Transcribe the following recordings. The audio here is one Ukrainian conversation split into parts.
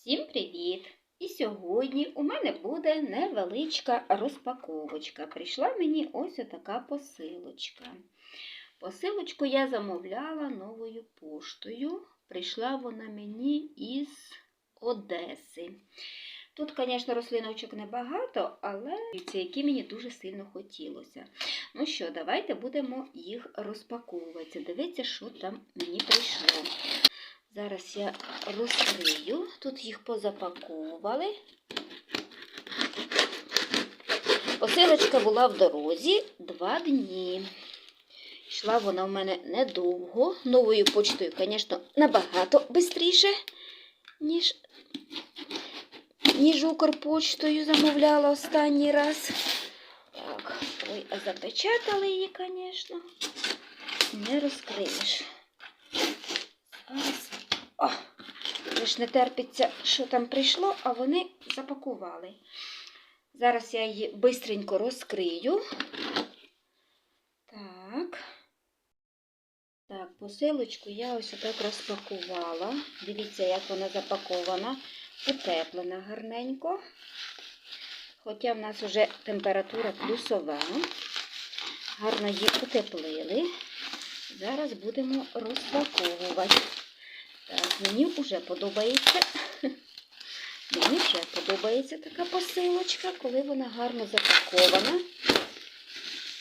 Всім привіт! І сьогодні у мене буде невеличка розпаковочка. Прийшла мені ось така посилочка. Посилочку я замовляла новою поштою. Прийшла вона мені із Одеси. Тут, звісно, рослиночок небагато, але це які мені дуже сильно хотілося. Ну що, давайте будемо їх розпаковувати. Дивіться, що там мені прийшло. Зараз я розкрию. Тут їх позапаковували. Посилочка була в дорозі два дні. Йшла вона в мене недовго. Новою почтою, звісно, набагато швидше, ніж, ніж Укрпочтою замовляла останній раз. Так, ой, а запечатали її, звісно. Не розкриєш. О, ж не терпиться, що там прийшло, а вони запакували. Зараз я її бистренько розкрию. Так. Так, посилочку я ось так розпакувала. Дивіться, як вона запакована. Утеплена гарненько. Хоча в нас вже температура плюсова. Гарно її утеплили. Зараз будемо розпаковувати. Так, мені вже подобається. Мені вже подобається така посилочка, коли вона гарно запакована.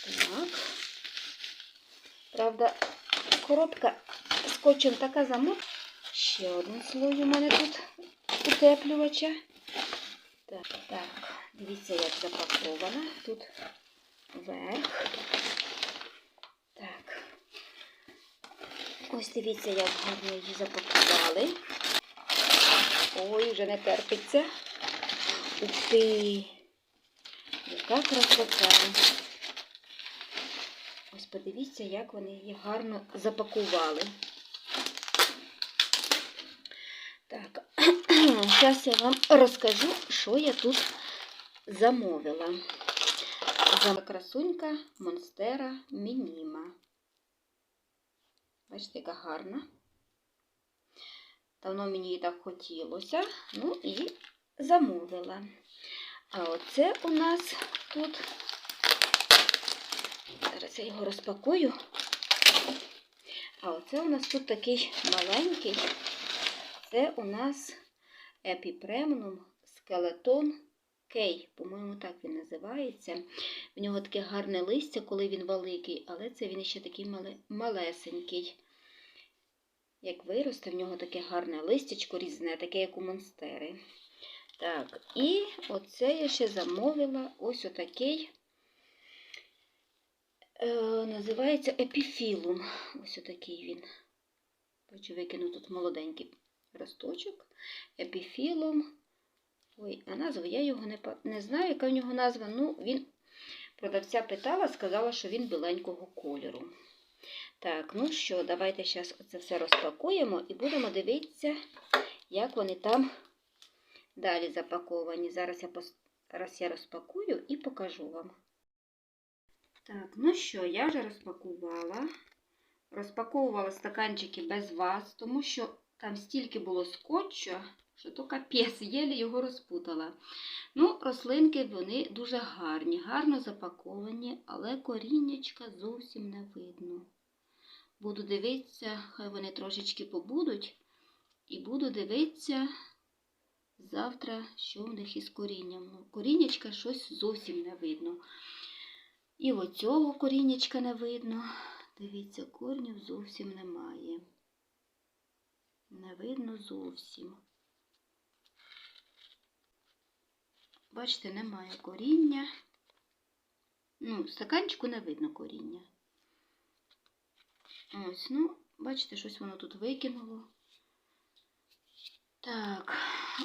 Так. Правда, коробка скотчем така замок. Ще один слой у мене тут утеплювача. Так, так, дивіться, як запакована. Тут верх. Так. Ось дивіться, як гарно її запакували. Ой, вже не терпиться. Ух ти! Яка красота. Ось подивіться, як вони її гарно запакували. Так, зараз я вам розкажу, що я тут замовила. Красунька Монстера Мініма. Бачите, яка гарна. Давно мені її так хотілося. Ну і замовила. А оце у нас тут. Зараз я його розпакую. А оце у нас тут такий маленький. Це у нас епіпремнум скелетон кей. По-моєму, так він називається. В нього таке гарне листя, коли він великий, але це він ще такий малесенький. Як виросте, в нього таке гарне листячко різне, таке, як у монстери. Так, і оце я ще замовила ось отакий, е, називається епіфілум. Ось отакий він. Бачу, викину тут молоденький росточок. Епіфілум. Ой, а назву я його не не знаю, яка в нього назва. Ну, він продавця питала, сказала, що він біленького кольору. Так, ну що, давайте зараз це все розпакуємо і будемо дивитися, як вони там далі запаковані. Зараз я зараз я розпакую і покажу вам. Так, ну що, я вже розпакувала. Розпаковувала стаканчики без вас, тому що там стільки було скотчу, що то капець, єлі його розпутала. Ну, рослинки вони дуже гарні, гарно запаковані, але коріннячка зовсім не видно. Буду дивитися, хай вони трошечки побудуть, і буду дивитися завтра, що в них із корінням. Ну, коріннячка щось зовсім не видно. І оцього коріннячка не видно. Дивіться, корнів зовсім немає. Не видно зовсім. Бачите, немає коріння. Ну, стаканчику не видно коріння. Ось, ну, бачите, щось воно тут викинуло. Так,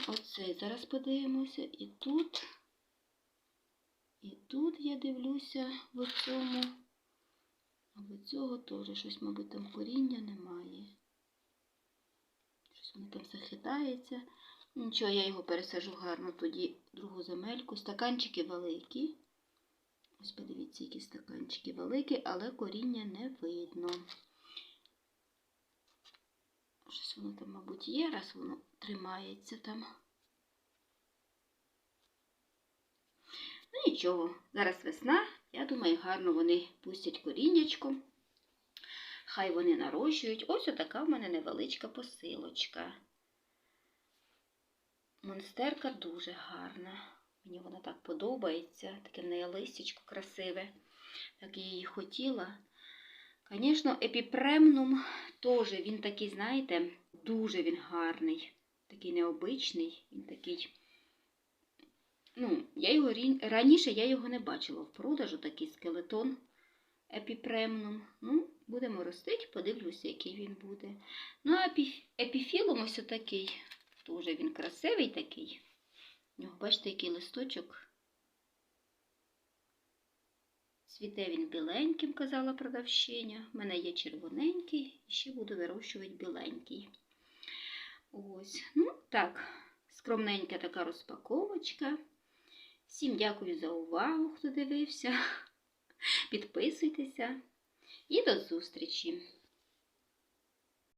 оцей зараз подивимося. І тут, і тут я дивлюся в цьому. А в цього теж щось, мабуть, там коріння немає. Щось воно там захитається. Нічого, я його пересажу гарно тоді другу земельку. Стаканчики великі. Ось подивіться, які стаканчики великі, але коріння не видно. Щось воно там, мабуть, є, раз воно тримається там. Ну, нічого, зараз весна, я думаю, гарно вони пустять коріннячко. Хай вони нарощують. Ось отака в мене невеличка посилочка. Монстерка дуже гарна. Мені вона так подобається. Таке в неї листячко красиве. Так я її хотіла. Звісно, епіпремнум теж він такий, знаєте, дуже він гарний. Такий необичний, він такий. Ну, я його раніше я його не бачила в продажу, такий скелетон епіпремнум. Ну, будемо ростити, подивлюся, який він буде. Ну, а епі- епіфілум ось такий. Дуже він красивий такий. Бачите, який листочок. Цвіте він біленьким, казала продавщиня. У мене є червоненький, і ще буду вирощувати біленький. Ось, ну так, скромненька така розпаковочка. Всім дякую за увагу, хто дивився. Підписуйтеся і до зустрічі!